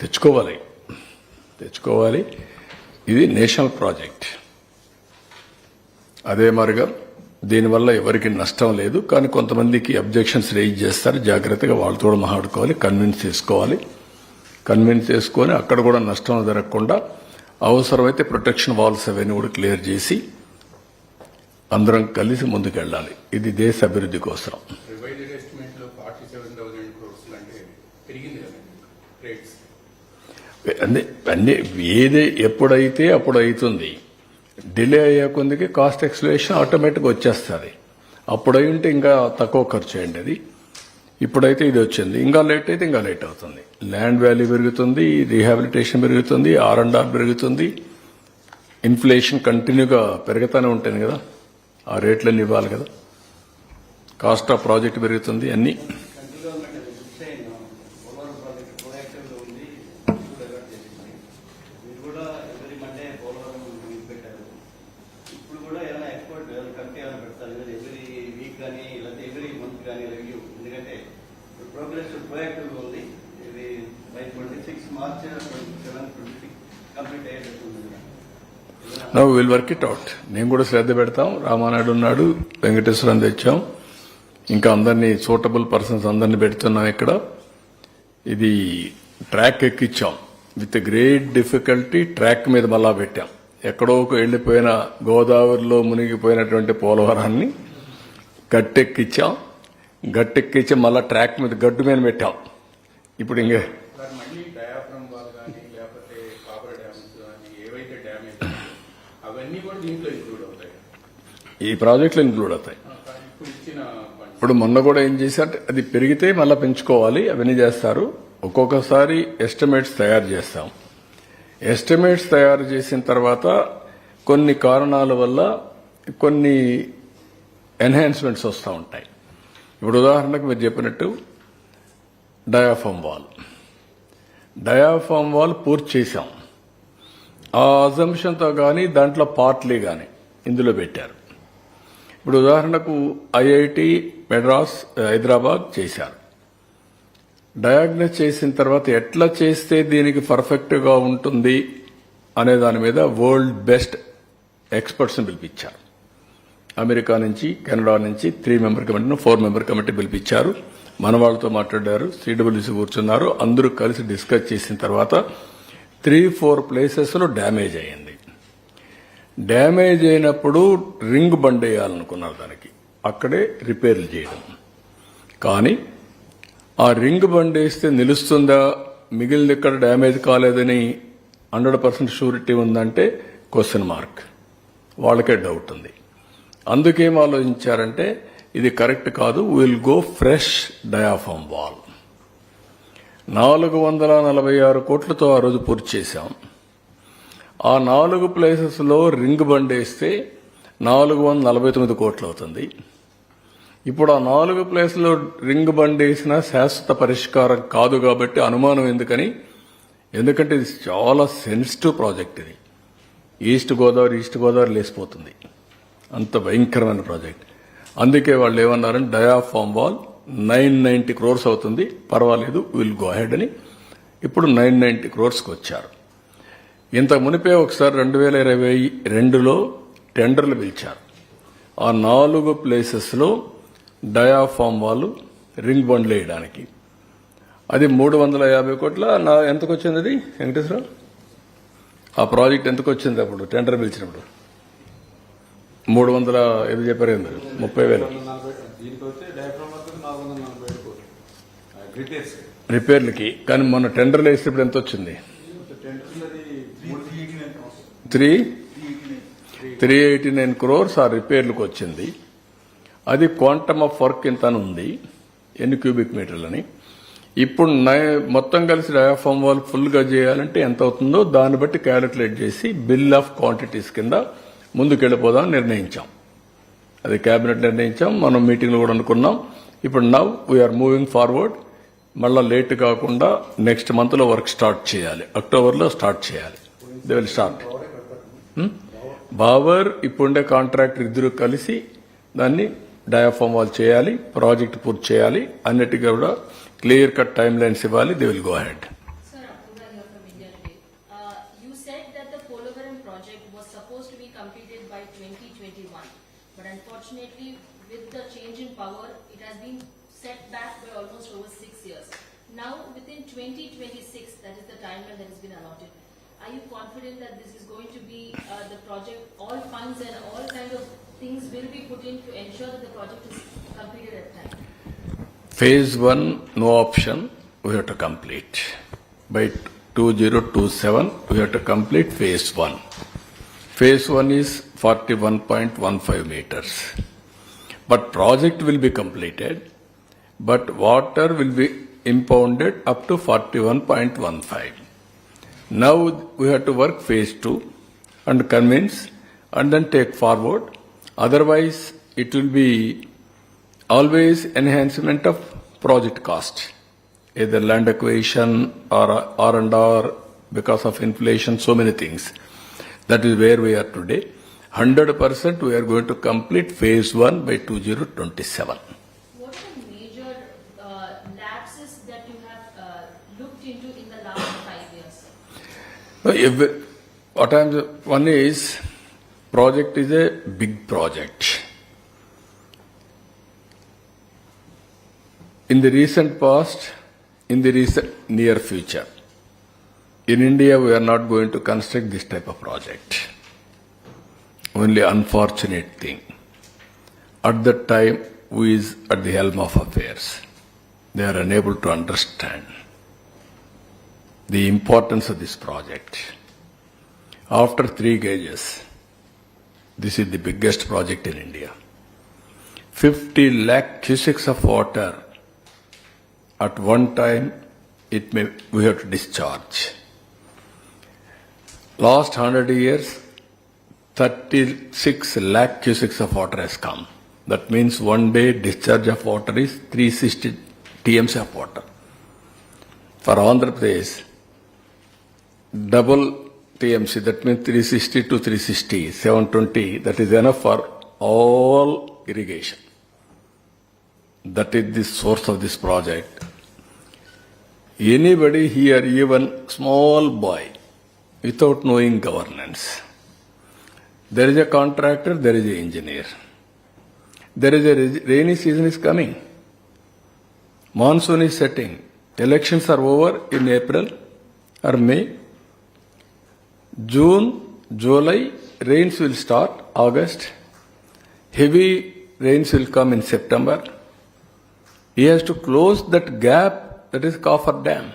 తెచ్చుకోవాలి. తెచ్చుకోవాలి. ఇది నేషనల్ ప్రాజెక్ట్. అదే మరిగా దీనివల్ల ఎవరికి నష్టం లేదు కానీ కొంతమందికి అబ్జెక్షన్స్ రేజ్ చేస్తారు. జాగ్రత్తగా వాళ్ళతో కూడా మాట్లాడుకోవాలి కన్విన్స్ చేసుకోవాలి. కన్విన్స్ చేసుకొని అక్కడ కూడా నష్టం జరగకుండా అవసరమైతే ప్రొటెక్షన్ వాల్స్ అవన్నీ కూడా క్లియర్ చేసి అందరం కలిసి ముందుకెళ్ళాలి. ఇది దేశ అభివృద్ధి కోసం. అన్ని అన్ని ఏది ఎప్పుడైతే అప్పుడు అవుతుంది డిలే అయ్యే కొందికి కాస్ట్ ఎక్స్లేషన్ ఆటోమేటిక్గా వచ్చేస్తుంది. అప్పుడై ఉంటే ఇంకా తక్కువ ఖర్చు అయ్యండి అది. ఇప్పుడైతే ఇది వచ్చింది. ఇంకా లేట్ అయితే ఇంకా లేట్ అవుతుంది. ల్యాండ్ వాల్యూ పెరుగుతుంది రీహాబిలిటేషన్ పెరుగుతుంది ఆర్ అండ్ ఆర్ పెరుగుతుంది. ఇన్ఫ్లేషన్ కంటిన్యూగా పెరుగుతూనే ఉంటుంది కదా. ఆ రేట్లన్నీ ఇవ్వాలి కదా. కాస్ట్ ఆఫ్ ప్రాజెక్ట్ పెరుగుతుంది అన్నీ సెంట్రల్ గవర్నమెంట్ అది ఫిక్స్ అయిన పోలవరం ప్రాజెక్ట్ ప్రోయాక్టివ్లో ఉంది డైవర్ట్ చేసింది మీరు కూడా ఎవరి మండే పోలవరం మీకు పెట్టారు ఇప్పుడు కూడా ఏమైనా ఎక్స్పోర్ట్ కమిటీ ఏమైనా పెడతారు లేదా ఎవరి వీక్ కానీ లేకపోతే ఎవ్రీ మంత్ కానీ రివ్యూ ఎందుకంటే ప్రోగ్రెస్ ప్రోయాక్టివ్గా ఉంది. ఇది by twenty six March twenty seven twenty six complete అయ్యేటట్టు ఉంది no will work it out నేను కూడా శ్రద్ధ పెడతాం. రామానాయుడు ఉన్నాడు. వెంకటేశ్వరం తెచ్చాం. ఇంకా అందరినీ సూటబుల్ పర్సన్స్ అందరినీ పెడుతున్నాం ఇక్కడ. ఇది ట్రాక్ ఎక్కిచ్చాం. విత్ గ్రేట్ డిఫికల్టీ ట్రాక్ మీద మళ్ళా పెట్టాం. ఎక్కడో వెళ్ళిపోయిన గోదావరిలో మునిగిపోయినటువంటి పోలవరాన్ని గట్టెక్కిచ్చాం. గట్టెక్కించి మళ్ళా ట్రాక్ మీద గడ్డు మీద పెట్టాం. ఇప్పుడు ఇంకే ఈ ప్రాజెక్టులు ఇంక్లూడ్ అవుతాయి. ఇప్పుడు మొన్న కూడా ఏం చేశారు అది పెరిగితే మళ్ళీ పెంచుకోవాలి అవన్నీ చేస్తారు. ఒక్కొక్కసారి ఎస్టిమేట్స్ తయారు చేస్తాం. ఎస్టిమేట్స్ తయారు చేసిన తర్వాత కొన్ని కారణాల వల్ల కొన్ని ఎన్హాన్స్మెంట్స్ వస్తూ ఉంటాయి. ఇప్పుడు ఉదాహరణకు మీరు చెప్పినట్టు డయాఫామ్ వాల్. డయాఫామ్ వాల్ పూర్తి చేశాం. ఆ అజంప్షన్తో కానీ దాంట్లో పార్ట్లీ కానీ ఇందులో పెట్టారు. ఇప్పుడు ఉదాహరణకు ఐఐటి మెడ్రాస్ హైదరాబాద్ చేశారు. డయాగ్నోస్ చేసిన తర్వాత ఎట్లా చేస్తే దీనికి పర్ఫెక్ట్గా ఉంటుంది అనే దాని మీద వరల్డ్ బెస్ట్ ఎక్స్పర్ట్స్ని పిలిపించారు. అమెరికా నుంచి కెనడా నుంచి త్రీ మెంబర్ కమిటీను ఫోర్ మెంబర్ కమిటీ పిలిపించారు. మన వాళ్ళతో మాట్లాడారు సిడబ్ల్యూసీ కూర్చున్నారు. అందరూ కలిసి డిస్కస్ చేసిన తర్వాత త్రీ ఫోర్ ప్లేసెస్లో డ్యామేజ్ అయ్యింది. డ్యామేజ్ అయినప్పుడు రింగ్ బండ్ వేయాలనుకున్నారు దానికి. అక్కడే రిపేర్లు చేయడం. కానీ ఆ రింగ్ బండ్ వేస్తే నిలుస్తుందా? మిగిలిన ఎక్కడ డ్యామేజ్ కాలేదని హండ్రెడ్ పర్సెంట్ షూరిటీ ఉందంటే క్వశ్చన్ మార్క్. వాళ్ళకే డౌట్ ఉంది. అందుకేం ఆలోచించారంటే ఇది కరెక్ట్ కాదు will go fresh diaphragm wall నాలుగు వందల నలభై ఆరు కోట్లతో ఆ రోజు పూర్తి చేశాం. ఆ నాలుగు ప్లేసెస్లో రింగ్ బండ్ వేస్తే నాలుగు వందల నలభై తొమ్మిది కోట్లు అవుతుంది. ఇప్పుడు ఆ నాలుగు ప్లేస్లో రింగ్ బండ్ వేసిన శాశ్వత పరిష్కారం కాదు కాబట్టి అనుమానం ఎందుకని? ఎందుకంటే ఇది చాలా సెన్సిటివ్ ప్రాజెక్ట్ ఇది. ఈస్ట్ గోదావరి ఈస్ట్ గోదావరి లేసిపోతుంది అంత భయంకరమైన ప్రాజెక్ట్. అందుకే వాళ్ళు ఏమన్నారంటే diaphragm wall nine ninety crores అవుతుంది పర్వాలేదు విల్ గో అహెడ్ అని. ఇప్పుడు నైన్ నైంటీ క్రోర్స్కి వచ్చారు. ఇంత మునిపే ఒకసారి రెండు వేల ఇరవై రెండులో టెండర్లు పిలిచారు. ఆ నాలుగు ప్లేసెస్లో డయాఫామ్ వాళ్ళు రింగ్ బండ్లు వేయడానికి అది మూడు వందల యాభై కోట్ల నా ఎంతకు వచ్చింది అది వెంకటేశ్వరరావు? ఆ ప్రాజెక్ట్ ఎంతకు వచ్చింది అప్పుడు టెండర్ పిలిచినప్పుడు? మూడు వందల ఏదో చెప్పారు ముప్పై వేలు. రిపేర్లకి. కానీ మొన్న టెండర్లు వేసేటప్పుడు ఎంత వచ్చింది? Three? Three eighty nine crores ఆ రిపేర్లకు వచ్చింది. అది క్వాంటమ్ ఆఫ్ వర్క్ ఇంత అని ఉంది? ఎన్ని క్యూబిక్ మీటర్లని ఇప్పుడు నై- మొత్తం కలిసి డయాఫామ్ వాల్ ఫుల్గా చేయాలంటే ఎంత అవుతుందో దాన్ని బట్టి క్యాలిక్యులేట్ చేసి బిల్ ఆఫ్ క్వాంటిటీస్ కింద ముందుకెళ్ళిపోదామని నిర్ణయించాం. అది కేబినెట్ నిర్ణయించాం మనం మీటింగ్లో కూడా అనుకున్నాం. ఇప్పుడు నవ్ వీఆర్ మూవింగ్ ఫార్వర్డ్. మళ్ళీ లేట్ కాకుండా నెక్స్ట్ మంత్లో వర్క్ స్టార్ట్ చేయాలి. అక్టోబర్లో స్టార్ట్ చేయాలి. దే విల్ స్టార్ట్ బావర్ ఇప్పుండే కాంట్రాక్టర్ ఇద్దరు కలిసి దాన్ని డయాఫామ్ వాల్ చేయాలి ప్రాజెక్ట్ పూర్తి చేయాలి. అన్నిటికీ కూడా క్లియర్ కట్ టైం లైన్స్ ఇవ్వాలి. They will go head Now, within 2026, that is the timeline that has been allotted. Are you confident that this is going to be uh, the project, all funds and all kinds of things will be put in to ensure that the project is completed at time? Phase one, no option, we have to complete. By 2027, we have to complete phase one. Phase one is 41.15 meters. But project will be completed, but water will be impounded up to 41.15. Now we have to work phase 2 and convince and then take forward. Otherwise, it will be always enhancement of project cost, either land acquisition or R&R because of inflation, so many things. That is where we are today. 100% we are going to complete phase 1 by 2027. That you have uh, looked into in the last five years? If, what I'm, one is, project is a big project. In the recent past, in the recent near future, in India we are not going to construct this type of project. Only unfortunate thing. At that time, who is at the helm of affairs? They are unable to understand the importance of this project. After three gauges, this is the biggest project in India. 50 lakh cusics of water at one time it may we have to discharge. Last 100 years, 36 lakh cusics of water has come. That means one day discharge of water is 360 TMC of water. For Andhra Pradesh, double TMC, that means 360 to 360, 720, that is enough for all irrigation. That is the source of this project. Anybody here, even small boy, without knowing governance, there is a contractor, there is an engineer. There is a rainy season is coming. Monsoon is setting. Elections are over in April or May. June, July, rains will start, August. Heavy rains will come in September. He has to close that gap that is Coffer Dam.